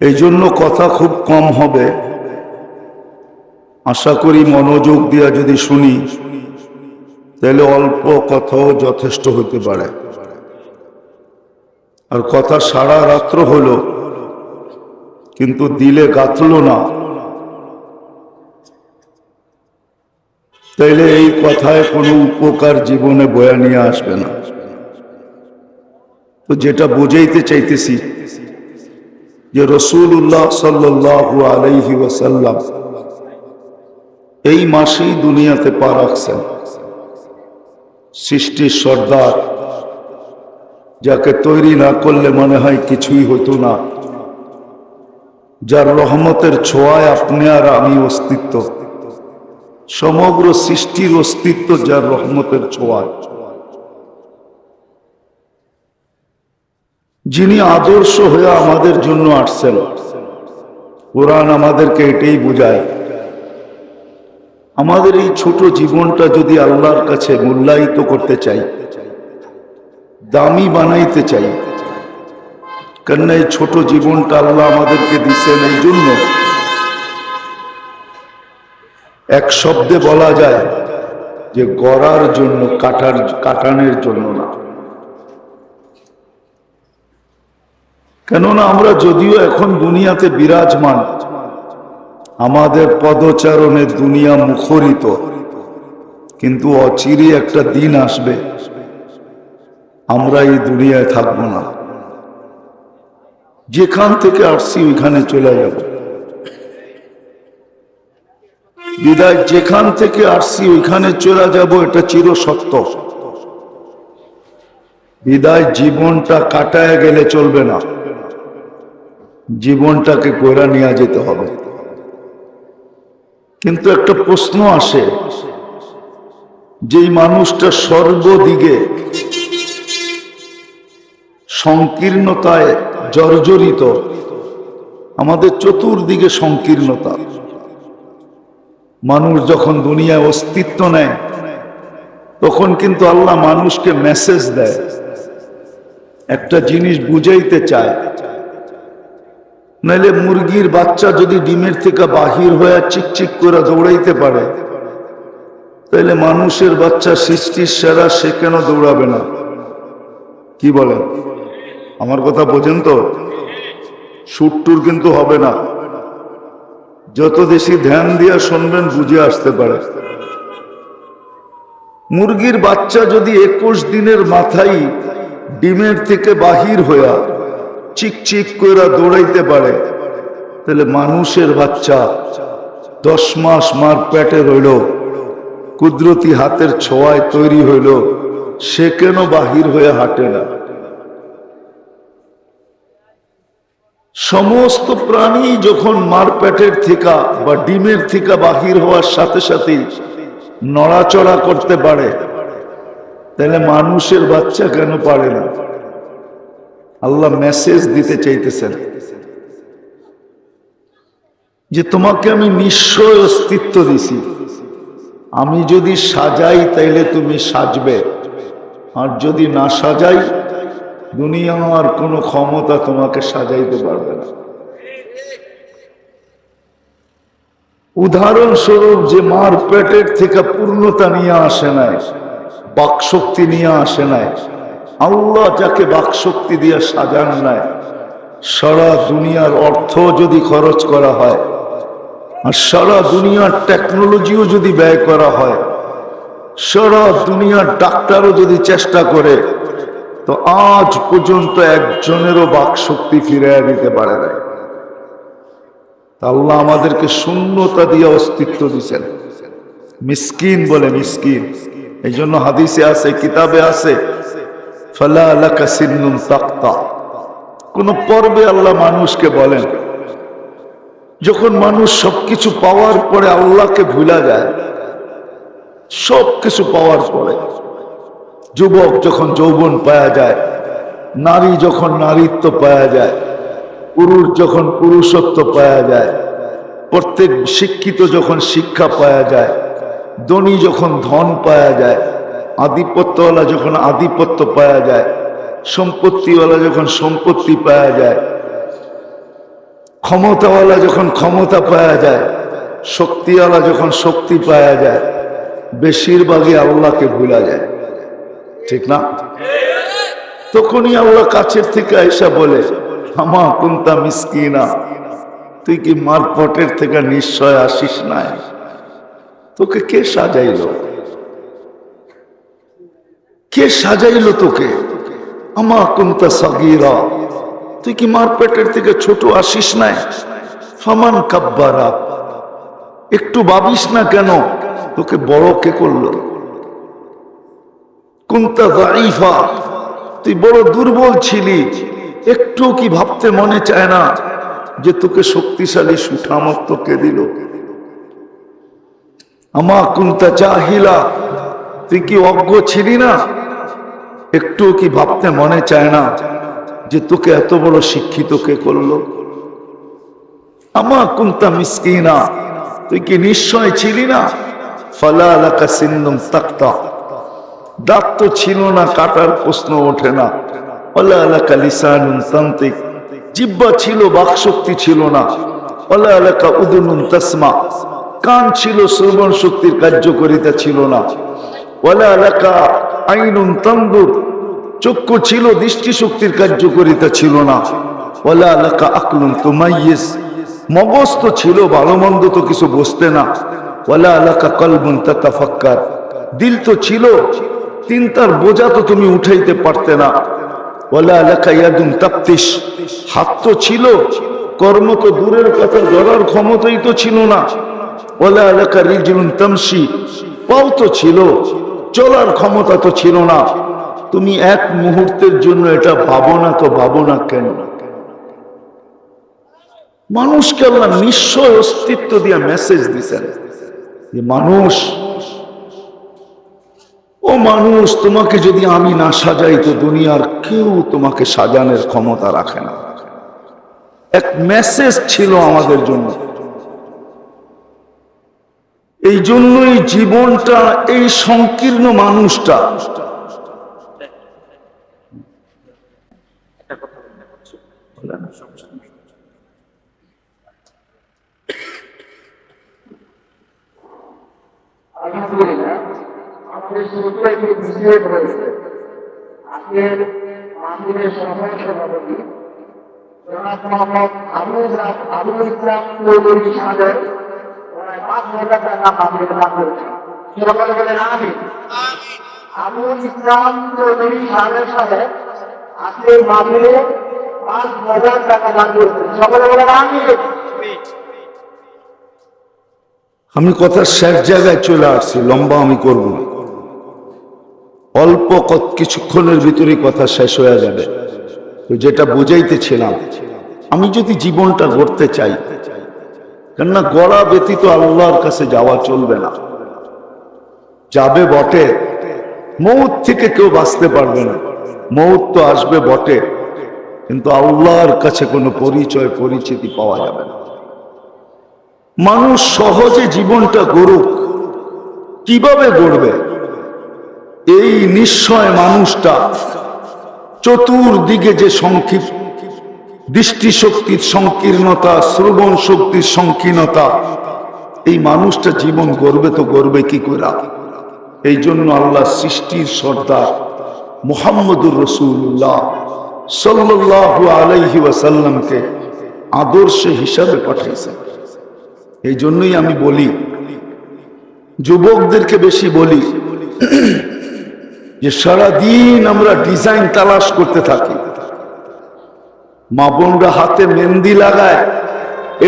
এই জন্য কথা খুব কম হবে। আশা করি মনোযোগ দিয়া যদি শুনি, তাহলে অল্প কথাও যথেষ্ট হতে পারে। আর কথা সারা রাত্র হলো, কিন্তু দিলে গাঁথল না। তাইলে এই কথায় কোনো উপকার জীবনে বয়া নিয়ে আসবে না। তো যেটা বুঝাইতে চাইতেছি যে রসুল্লাহ সাল্লাহু আলাইহি ওয়াসাল্লাম এই মাসেই দুনিয়াতে পা রাখছেন। সৃষ্টির সর্দার, যাকে তৈরি না করলে মনে হয় কিছুই হতো না। যার রহমতের ছোঁয়ায় আপনি আর আমি অস্তিত্ব। সমগ্র সৃষ্টির অস্তিত্ব যার রহমতের ছোঁয়ায়। যিনি আদর্শ হয়ে আমাদের জন্য আসছেন। কোরআন আমাদেরকে এটাই বোঝায়। আমাদের এই ছোট জীবনটা যদি আল্লাহর কাছে মূল্যায়িত করতে চাই, দামি বানাইতে চাই কেননা এই ছোট জীবনটা আল্লাহ আমাদেরকে দিচ্ছেন এই জন্য। এক শব্দে বলা যায় যে গড়ার জন্য, কাটার, কাটানের জন্য না। কেননা আমরা যদিও এখন দুনিয়াতে বিরাজমান, আমাদের পদচারণে দুনিয়া মুখরিত, কিন্তু অচিরে একটা দিন আসবে, আমরা এই দুনিয়ায় থাকব না। যেখান থেকে আসছি ওইখানে চলে যাব। বিদায়, যেখান থেকে আসছি ওইখানে চলে যাব, এটা চির সত্য। বিদায় জীবনটা কাটায় গেলে চলবে না। জীবনটাকে কইরা নিয়ে যেতে হবে। কিন্তু একটা প্রশ্ন আসে, যেই মানুষটা সর্বদিকে সংকীর্ণতায় জর্জরিত, আমাদের চতুর্দিকে সংকীর্ণতা। মানুষ যখন দুনিয়ায় অস্তিত্ব নেয়, তখন কিন্তু আল্লাহ মানুষকে মেসেজ দেয়। একটা জিনিস বুঝাইতে চায় নাইলে মুরগির বাচ্চা যদি ডিমের থেকে বাহির হয়ে চিকচিক করে দৌড়াইতে পারে তাহলে মানুষের বাচ্চা সৃষ্টির সেরা সে কেন দৌড়াবে না? কি বলেন? আমার কথা বোঝেন তো? সুট্টুর কিন্তু হবে না। যত বেশি ধ্যান দিয়া শুনবেন, বুঝে আসতে পারে। মুরগির বাচ্চা যদি একুশ দিনের মাথায় ডিমের থেকে বাহির হইয়া চিকচিক করে দৌড়াইতে পারে। তাহলে মানুষের বাচ্চা দশ মাস মার পেটে রইল, কুদরতি হাতের ছোঁয়ায় তৈরি হইল, সে কেন বাহির হয়ে হাঁটে না? সমস্ত প্রাণী যখন মার থেকে বা ডিমের থেকে বাহির হওয়ার সাথে সাথে নড়াচড়া করতে পারে, তাহলে মানুষের বাচ্চা কেন পারে না? আল্লাহ মেসেজ দিতে চাইতেছেন যে তোমাকে আমি নিশ্চয় অস্তিত্ব দিছি। আমি যদি সাজাই তাইলে তুমি সাজবে। আর যদি না সাজাই দুনিয়া দুনিয়ার কোনো ক্ষমতা তোমাকে সাজাইতে পারবে না। উদাহরণস্বরূপ যে মার পেটের থেকে পূর্ণতা নিয়ে আসে নাই, বাকশক্তি নিয়ে আসে নাই আল্লাহ যাকে বাকশক্তি দিয়ে সাজান নাই, সারা দুনিয়ার অর্থ যদি খরচ করা হয়, আর সারা দুনিয়ার টেকনোলজিও যদি ব্যয় করা হয়, সারা দুনিয়ার ডাক্তারও যদি চেষ্টা করে, তো আজ পর্যন্ত একজনেরও বাক শক্তি ফিরে দিতে পারে নাই। আল্লাহ আমাদেরকে শূন্যতা দিয়ে অস্তিত্ব দিচ্ছেন মিসকিন বলে মিসকিন। এই জন্য হাদিসে আছে, কিতাবে আছে ফালা কোন পর্বে আল্লাহ মানুষকে বলেন, যখন মানুষ সবকিছু পাওয়ার পরে আল্লাহকে ভুলা যায় সব কিছু পাওয়ার পরে যুবক যখন যৌবন পাওয়া যায়, নারী যখন নারীত্ব পাওয়া যায়, পুরুষ যখন পুরুষত্ব পাওয়া যায়, প্রত্যেক শিক্ষিত যখন শিক্ষা পাওয়া যায়, ধনী যখন ধন পাওয়া যায় আধিপত্যওয়ালা যখন আধিপত্য পাওয়া যায়, সম্পত্তিওয়ালা যখন সম্পত্তি পাওয়া যায়, ক্ষমতাওয়ালা যখন ক্ষমতা পাওয়া যায়, শক্তিওয়ালা যখন শক্তি পাওয়া যায়, বেশিরভাগই আল্লাহকে ভুলা যায়। ঠিক না? তখনই আল্লাহ কাছের থেকে আইসা বলে আমা কুন্তা মিসকিনা, তুই কি মার পটের থেকে নিশ্চয় আসিস নাই? তোকে কে সাজাইল? কে সাজাইল তোকে? আমা কুন্তা সাগিরা। তুই কি মার পেটের থেকে ছোট আসিস নাই? ফামান কাব্বারা। একটু ভাবিস না কেন, তোকে বড় কে করল? কুন্তা দাইফা তুই বড় দুর্বল ছিলি। একটু কি ভাবতে মনে চায় না যে তোকে শক্তিশালী সুঠামত কে দিল? আমা কুন্তা চাহিলা তুই কি অজ্ঞ ছিলি না? একটু কি ভাবতে মনে চায় না যে তোকে এত বড় শিক্ষিত কে করল? আমা কুন্তা মিসকিনা, তুই কি নিশ্চয় ছিলি না? ফালা আলাকা সিন্দম তাক্তা, দাঁত তো ছিল না, কাটার প্রশ্ন ওঠে না। ওলা এলাকা লিসানুন তান্ত্রিক জিব্বা ছিল, বাকশক্তি ছিল না। ওলা এলাকা উদুনুন তসমা, কান ছিল শ্রবণ শক্তির কার্যকরিতা ছিল না। ওলা এলাকা আইনুন তন্দুর চক্ষু ছিল দৃষ্টি শক্তির কার্যকরিতা ছিল না। ওলা এলাকা আকলুন তুমাইয়েস মগজ তো ছিল ভালো মন্দ তো কিছু বসতে না। ওলা এলাকা কলবুন তাতাফাক্কার। দিল তো ছিল চিন্তার বোঝা তো তুমি উঠাইতে পারতে না। ওলা এলাকা ইয়াদুন তাপ্তিস হাত তো ছিল, কর্ম তো দূরের কথা, ধরার ক্ষমতাই তো ছিল না। ওলা এলাকা রিজুন তামসি পাও তো ছিল চলার ক্ষমতা তো ছিল না। তুমি এক মুহূর্তের জন্য এটা ভাবো না তো ভাবো না কেন? মানুষকে আল্লাহ নিশ্চয় অস্তিত্ব দিয়ে মেসেজ দিছেন। যে মানুষ, ও মানুষ, তোমাকে যদি আমি না সাজাই তো দুনিয়ার কেউ তোমাকে সাজানোর ক্ষমতা রাখে না। এক মেসেজ ছিল আমাদের জন্য। এই জন্যই জীবনটা এই সংকীর্ণ মানুষটা। সভাপতি জনাব মোহাম্মদ আবুল ইসলাম চৌধুরী সাহেব। আমি আমি কথার শেষ জায়গায় চলে আসছি, লম্বা আমি করব না। অল্প কত- কিছুক্ষণের ভিতরে কথা শেষ হয়ে যাবে। যেটা বুঝাইতেছিলাম, আমি যদি জীবনটা গড়তে চাই কেননা গড়া ব্যতীত আল্লাহর কাছে যাওয়া চলবে না। যাবে বটে, মৌত থেকে কেউ বাঁচতে পারবে না। মৌত তো আসবে বটে, কিন্তু আল্লাহর কাছে কোনো পরিচয়, পরিচিতি পাওয়া যাবে না। মানুষ সহজে জীবনটা গড়ুক, কীভাবে গড়বে? এই নিশ্চয় মানুষটা চতুর্দিকে যে সংক্ষিপ্ত দৃষ্টিশক্তির সংকীর্ণতা, শ্রবণ শক্তির সংকীর্ণতা। এই মানুষটা জীবন গর্বে তো গর্বে কি করে এই জন্য আল্লাহ সৃষ্টির সর্দার মুহাম্মদুর রসুল্লাহ সাল্লাল্লাহু আলাইহি ওয়াসাল্লামকে আদর্শ হিসাবে পাঠিয়েছেন। এই জন্যই আমি বলি, যুবকদেরকে বেশি বলি যে সারাদিন আমরা ডিজাইন তালাশ করতে থাকি। মা বোনরা হাতে মেহেন্দি লাগায়,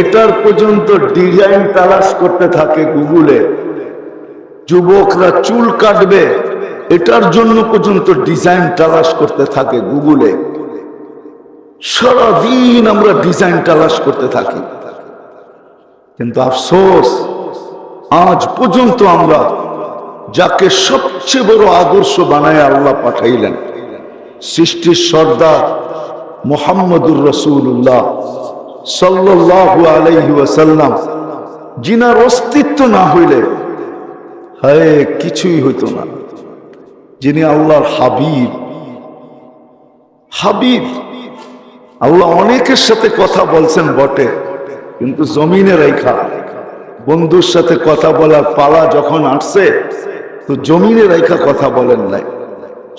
এটার পর্যন্ত ডিজাইন তালাশ করতে থাকে গুগলে। যুবকরা চুল কাটবে, এটার জন্য পর্যন্ত ডিজাইন তালাশ করতে থাকে গুগলে। সারাদিন আমরা ডিজাইন তালাশ করতে থাকি। কিন্তু আফসোস, আজ পর্যন্ত আমরা যাকে সবচেয়ে বড় আদর্শ বানায় আল্লাহ পাঠাইলেন, সৃষ্টির সর্দার মোহাম্মদুর রসুল্লাহ সাল্লাল্লাহু আলাইহি ওয়াসাল্লাম, জিনার অস্তিত্ব না হইলে হ্যাঁ কিছুই হইতো না। যিনি আল্লাহর হাবিব হাবিব, আল্লাহ অনেকের সাথে কথা বলছেন বটে, কিন্তু জমিনে রেখা, বন্ধুর সাথে কথা বলার পালা যখন আসছে, তো জমিনে রেখা কথা বলেন নাই।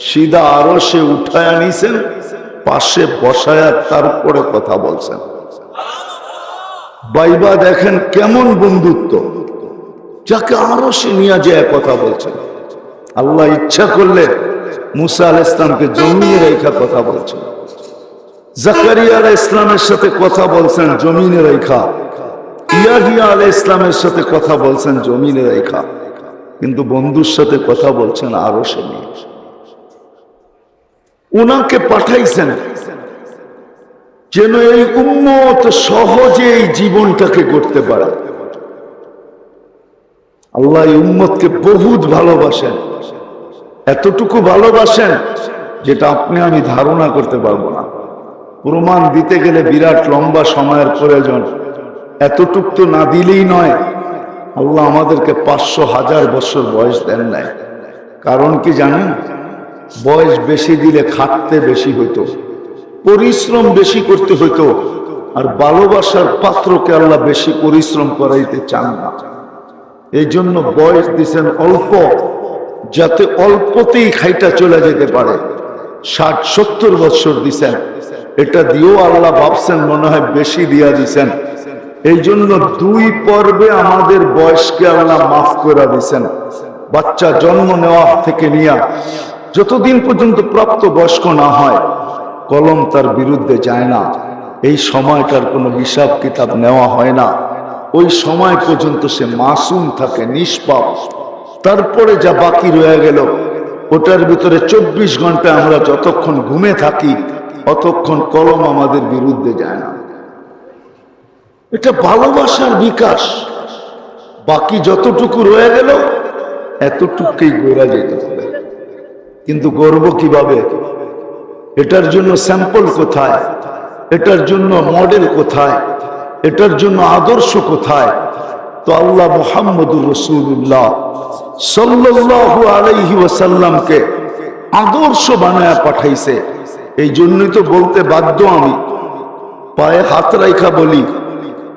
সিদা আরও সে উঠায় আনিছেন পাশে বসায় তারপরে কথা বলছেন। বাইবা দেখেন কেমন বন্ধুত্ব। যাকে আরও সে নিয়ে যায় কথা বলছেন। আল্লাহ ইচ্ছা করলে মুসা আল ইসলামকে জমিনে রেখা কথা বলছেন। জাকারিয়া আলাহ ইসলামের সাথে কথা বলছেন, জমিনে রেখা। ইয়াহিয়া আলাহ ইসলামের সাথে কথা বলছেন, জমিনে রেখা। কিন্তু বন্ধুর সাথে কথা বলছেন আরও সে নিয়ে। উনাকে পাঠাইছেন যেন এই উন্মত সহজে এই জীবনটাকে করতে পারে। আল্লাহ এই উম্মতকে বহুত ভালোবাসেন, এতটুকু ভালোবাসেন যেটা আপনি আমি ধারণা করতে পারব না। প্রমাণ দিতে গেলে বিরাট লম্বা সময়ের প্রয়োজন। এতটুক তো না দিলেই নয়, আল্লাহ আমাদেরকে পাঁচশো হাজার বছর বয়স দেন নাই। কারণ কি জানেন? বয়স বেশি দিলে খাটতে বেশি হইতো, পরিশ্রম বেশি করতে হইতো, আর ভালোবাসার পাত্রকে আল্লাহ বেশি পরিশ্রম করাইতে চান না। এই জন্য বয়স দিছেন অল্প, যাতে অল্পতেই খাইটা চলে যেতে পারে। ষাট, সত্তর বছর দিছেন, এটা দিয়েও আল্লাহ ভাবছেন, মনে হয় বেশি দিয়া দিছেন। এই জন্য দুই পর্বে আমাদের বয়সকে আল্লাহ মাফ করে দিছেন। বাচ্চা জন্ম নেওয়া থেকে নিয়ে যতদিন পর্যন্ত প্রাপ্ত বয়স্ক না হয়, কলম তার বিরুদ্ধে যায় না। এই সময়টার কোনো হিসাব কিতাব নেওয়া হয় না। ওই সময় পর্যন্ত সে মাসুম থাকে, নিষ্পাপ। তারপরে যা বাকি রয়ে গেল, ওটার ভিতরে চব্বিশ ঘণ্টা আমরা যতক্ষণ ঘুমে থাকি অতক্ষণ কলম আমাদের বিরুদ্ধে যায় না। এটা ভালোবাসার বিকাশ। বাকি যতটুকু রয়ে গেল, এতটুকুই গোড়া যেতে হবে। কিন্তু গর্ব কীভাবে? এটার জন্য স্যাম্পল কোথায়? এটার জন্য মডেল কোথায়? এটার জন্য আদর্শ কোথায়? তো আল্লাহ মোহাম্মদুর রসুল্লাহ সাল্লাল্লাহু আলাইহি ওয়াসাল্লামকে আদর্শ বানায় পাঠাইছে। এই জন্যই তো বলতে বাধ্য আমি। পায়ে হাত রাইখা বলি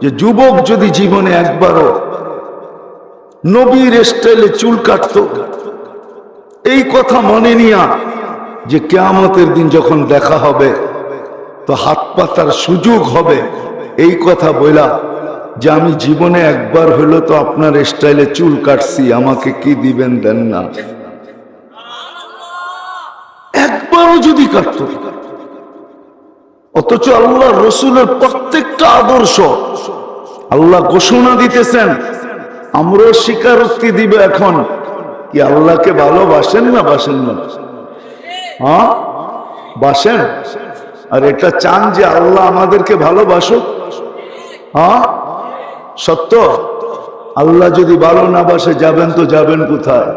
যে, যুবক যদি জীবনে একবারও নবীর স্টাইলে চুল কাটতো এই কথা মনে নিয়া যে কেয়ামতের দিন যখন দেখা হবে, তো হাত পাতার সুযোগ হবে। এই কথা বইলা যে আমি জীবনে একবার হলো তো আপনার স্টাইলে চুল কাটছি, আমাকে কি দিবেন দেন না? একবারও যদি কাটত। অথচ আল্লাহ রসুলের প্রত্যেকটা আদর্শ আল্লাহ ঘোষণা দিতেছেন, আমরাও স্বীকারোক্তি দিবে এখন। কি আল্লাহকে ভালোবাসেন না বাসেন না? হ্যাঁ? বাসেন? আর এটা চান যে আল্লাহ আমাদেরকে ভালোবাসুক। হ্যাঁ? সত্য? আল্লাহ যদি ভালো না বাসে, যাবেন তো যাবেন কোথায়?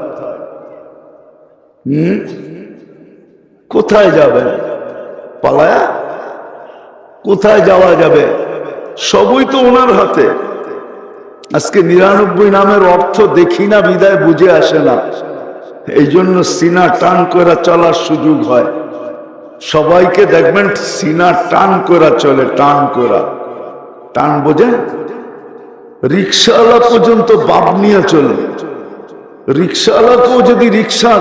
হুম? কোথায় যাবেন? পালায়া? কোথায় যাওয়া যাবে? সবই তো ওনার হাতে। আজকে নিরানব্বই নামের অর্থ দেখি না, বিদায় বুঝে আসে না। এই জন্য সিনা টান করে চলার সুযোগ হয়। সবাইকে দেখবেন সিনা টান করা চলে, টান করা টান বোঝে? রিক্সাওয়ালা পর্যন্ত বাপ নিয়ে চলে। রিক্সাওয়ালাকেও যদি রিক্সা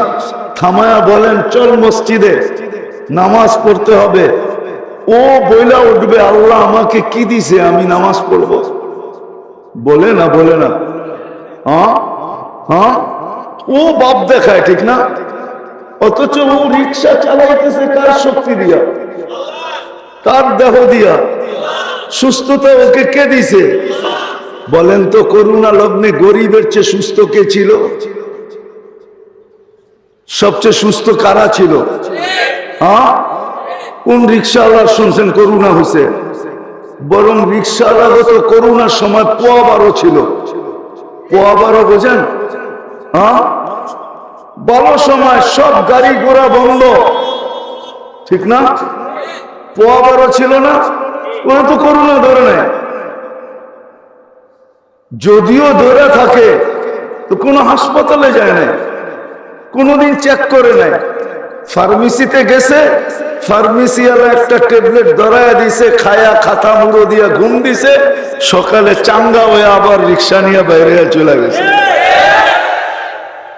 থামায়া বলেন, চল মসজিদে, নামাজ পড়তে হবে। ও বইলা উঠবে, আল্লাহ আমাকে কি দিছে, আমি নামাজ পড়ব? বলে না বলে না। হ্যাঁ? হ্যাঁ? ও বাপ দেখায়, ঠিক না? অথচ ও রিক্সা চালাইতেছে কার শক্তি দিয়া? কার দেহ দিয়া? সুস্থতা ওকে কে দিছে? বলেন তো, করুণা লগ্নে গরিবের চেয়ে সুস্থ কে ছিল? সবচেয়ে সুস্থ কারা ছিল? হ্যাঁ? কোন রিক্সাওয়ালা শুনছেন, করুণা হয়েছে বরং রিক্সাওয়ালা তো করুণার সময় পোয়া বারো ছিল। পোয়া বারো বোঝেন? হ্যাঁ? সময় সব গাড়ি ঘোড়া বন্ধ। ঠিক না? পোয়া বারো ছিল না? ওরা তো করোনা ধরে নেয়। যদিও ধরে থাকে, তো কোনো হাসপাতালে যায় না কোনোদিন চেক করে নেয় ফার্মেসিতে গেছে, ফার্মেসি একটা ট্যাবলেট ধরায় দিছে, খায়া খাতা মুড়ো দিয়া ঘুম দিছে, সকালে চাঙ্গা হয়ে আবার রিক্সা নিয়ে বাইরে চলে গেছে।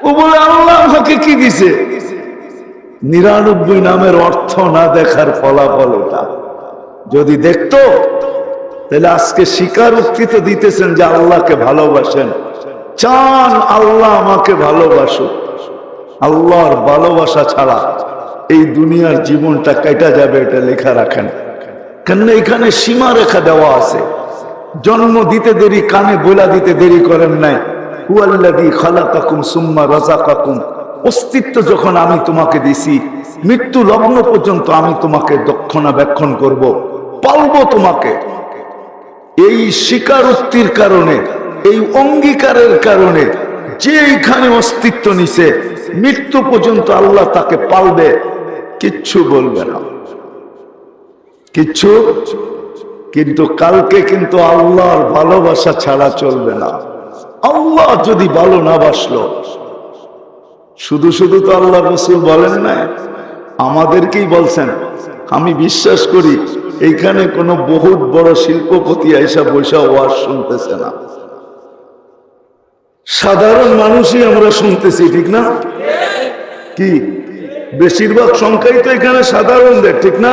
ও বলে, আল্লাহ কি দিছে? নিরানব্বই নামের অর্থ না দেখার ফলাফল এটা যদি দেখতো, তাহলে আজকে স্বীকারোক্তি তো দিতেছেন যে আল্লাহকে ভালোবাসেন। চান আল্লাহ আমাকে ভালোবাসো আল্লাহর ভালোবাসা ছাড়া এই দুনিয়ার জীবনটা কেটে যাবে এটা লেখা রাখেন। কেন এখানে সীমা রেখা দেওয়া আছে। জন্ম দিতে দেরি, কানে বোলা দিতে দেরি করেন নাই। অস্তিত্ব যখন আমি তোমাকে দিছি, মৃত্যু লগ্ন পর্যন্ত আমি তোমাকে দক্ষণাবেক্ষণ করব, পালবো তোমাকে। এই স্বীকারোক্তির কারণে, এই অঙ্গীকারের কারণে যে এইখানে অস্তিত্ব নিছে মৃত্যু পর্যন্ত আল্লাহ তাকে পালবে, কিচ্ছু বলবে না। কিচ্ছু, কিন্তু কালকে কিন্তু আল্লাহর ভালোবাসা ছাড়া চলবে না। আল্লাহ যদি ভালো না বাসলো, শুধু শুধু তো আল্লাহ রসুল বলেন না, আমাদেরকেই বলছেন। আমি বিশ্বাস করি এইখানে কোনো বহুত বড় শিল্পপতি আইসা বৈশা ওয়াজ শুনতেছে না। সাধারণ মানুষই আমরা শুনতেছি, ঠিক না? কি? বেশিরভাগ সংখ্যাই তো এখানে সাধারণদের, ঠিক না?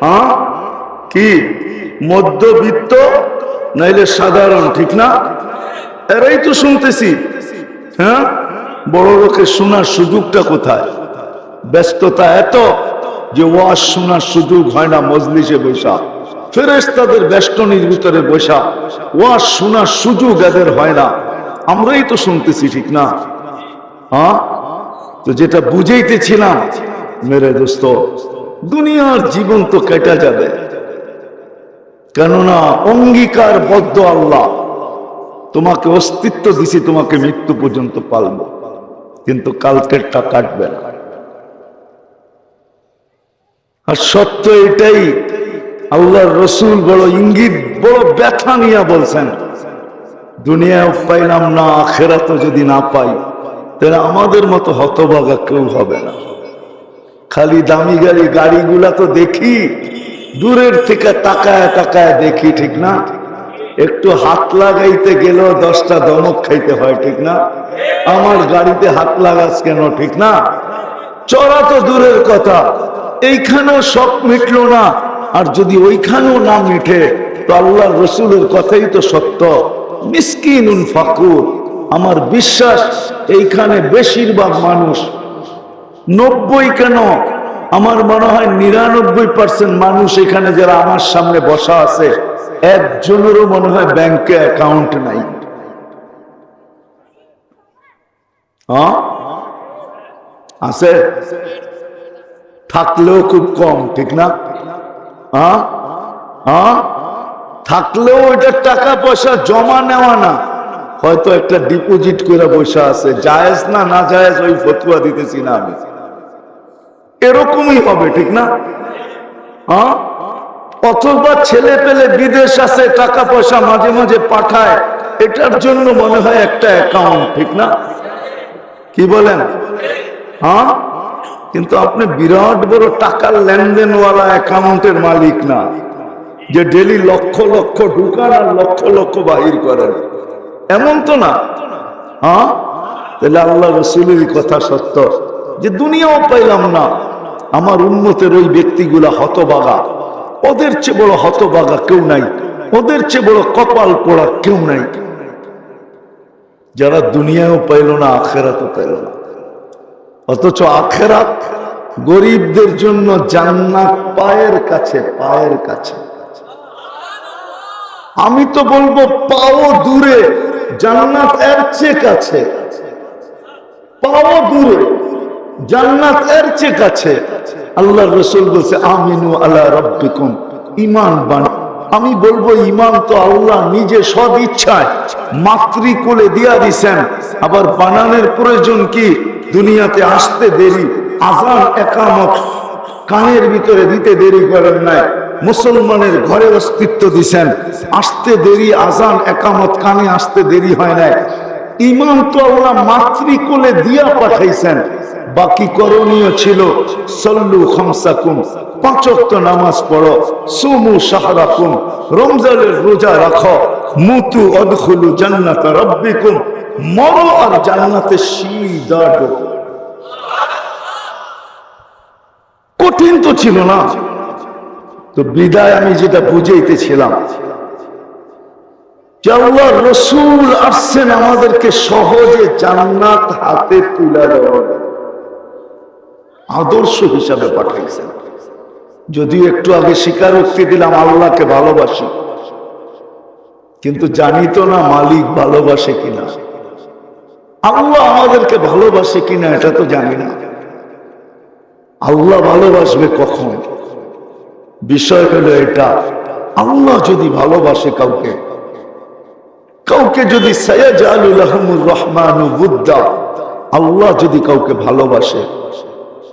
হ্যাঁ? কি? মধ্যবিত্ত, নাইলে সাধারণ, ঠিক না? এরাই তো শুনতেছি। হ্যাঁ? বড় লোকের শোনার সুযোগটা কোথায়? ব্যস্ততা এত যে ওয়াজ শোনার সুযোগ হয় না মজলিসে বৈশা। ফেরেস তাদের বেষ্টনীর ভিতরে বৈশা। ওয়াজ শোনার সুযোগ এদের হয় না। আমরাই তো শুনতেছি, ঠিক না? হ্যাঁ? তো যেটা বুঝাইতেছিলাম, মেরে দোস্ত, দুনিয়ার জীবন তো কেটে যাবে। কেননা অঙ্গীকার বদ্ধ আল্লাহ, তোমাকে অস্তিত্ব দিছি, তোমাকে মৃত্যু পর্যন্ত পালবো। কিন্তু কালকেরটা কাটবে না। আর সত্য এটাই, আল্লাহর রসুল বড় ইঙ্গিত, বড় ব্যথা নিয়ে বলছেন। দুনিয়াও পাইলাম না আখেরাতও যদি না পাই, তাহলে আমাদের মতো হতভাগা কেউ হবে না। খালি দামি গাড়ি, গাড়িগুলা তো দেখি, দূরের থেকে তাকায় তাকায় দেখি, ঠিক না? একটু হাত লাগাইতে গেলেও দশটা দমক খাইতে হয়, ঠিক না? আমার গাড়িতে হাত লাগাস কেন, ঠিক না? চড়া তো দূরের কথা, এইখানেও সব মিটলো না, আর যদি ওইখানেও না মিঠে তো আল্লাহ রসুলের কথাই তো সত্য। মিসকিনুন ফাকুর। আমার বিশ্বাস, এইখানে বেশিরভাগ মানুষ, নব্বই কেন? আমার মনে হয় নিরানব্বই পার্সেন্ট মানুষ এখানে যারা আমার সামনে বসা আছে, একজনেরও মনে হয় ব্যাংকে অ্যাকাউন্ট নাই। হ্যাঁ? আছে? থাকলেও খুব কম, ঠিক না? হ্যাঁ? হ্যাঁ? থাকলেও এটা টাকা পয়সা, জমা নেওয়া না। হয়তো একটা ডিপোজিট করে বসে আছে, জায়েজ না না জায়েজ, ওই ফতুয়া দিতেছি না আমি। এরকমই হবে, ঠিক না? হ্যাঁ? অথবা ছেলে পেলে বিদেশ আছে, টাকা পয়সা মাঝে মাঝে পাঠায়, এটার জন্য মনে হয় একটা অ্যাকাউন্ট ঠিক না? কি বলেন? হ্যাঁ? কিন্তু আপনি বিরাট বড় টাকার লেনদেনওয়ালা অ্যাকাউন্টের মালিক না। যে ডেলি লক্ষ লক্ষ ঢুকান আর লক্ষ লক্ষ বাহির করেন। এমন তো না? হ্যাঁ? তাহলে আল্লাহ রসুলের কথা সত্য। যে দুনিয়াও পাইলাম না। আমার উন্নতের ওই ব্যক্তিগুলা হতবাগা। ওদের চেয়ে বড় হতবাগা কেউ নাই। ওদের চেয়ে বড় কপাল পোড়া কেউ নাই। যারা দুনিয়াও পাইল না, আখেরাতও পাইল না। অথচ আখেরাত গরিবদের জন্য জান্নাত পায়ের কাছে পায়ের কাছে। আমি তো বলব পাও দূরে, জান্নাত এর চেয়ে কাছে। পাও দূরে, জান্নাত এর চেয়ে কাছে। আল্লাহ রসুল বলছে, আমিনু আল্লাহ রব্বিকুম। ইমান বান, আমি বলব ইমান তো আল্লাহ নিজে সদ ইচ্ছায়, মাতৃকুলে দিয়া দিছেন। আবার বানানের প্রয়োজন কি? দুনিয়াতে আসতে দেরি, আজান একামত, কানের ভিতরে দিতে দেরি করেন নাই। মুসলমানের ঘরে অস্তিত্ব দিছেন। আসতে দেরি, আজান একামত কানে আসতে দেরি হয় নাই। ইমাম তো আল্লাহ মাতৃকুলে দিয়া পাঠাইছেন। বাকি করণীয় ছিল, সল্লু খমসাকুম পাঁচক্ত নামাজ পড়ো, সুমু সাহারাকুম, রমজানের রোজা রাখো, মুতু অদখুলু জান্নাত রব্বিকুম, মরো আর জান্নাতে ঢোকো। কঠিন তো ছিল না। তো বিদায় আমি যেটা বুঝাইতেছিলাম রসুল আসছেন আমাদেরকে সহজে জান্নাত হাতে তুলে দেওয়ার আদর্শ হিসাবে পাঠাইছেন। যদিও একটু আগে স্বীকারোক্তি দিলাম, আল্লাহকে ভালোবাসি। কিন্তু জানি তো না মালিক ভালোবাসে কিনা। আল্লাহ আমাদেরকে ভালোবাসে কিনা এটা তো জানি না। আল্লাহ ভালোবাসবে কখন? বিষয় হলো এটা, আল্লাহ যদি ভালোবাসে কাউকে কাউকে যদি সৈয়দ আলুল রহমান আল্লাহ যদি কাউকে ভালোবাসে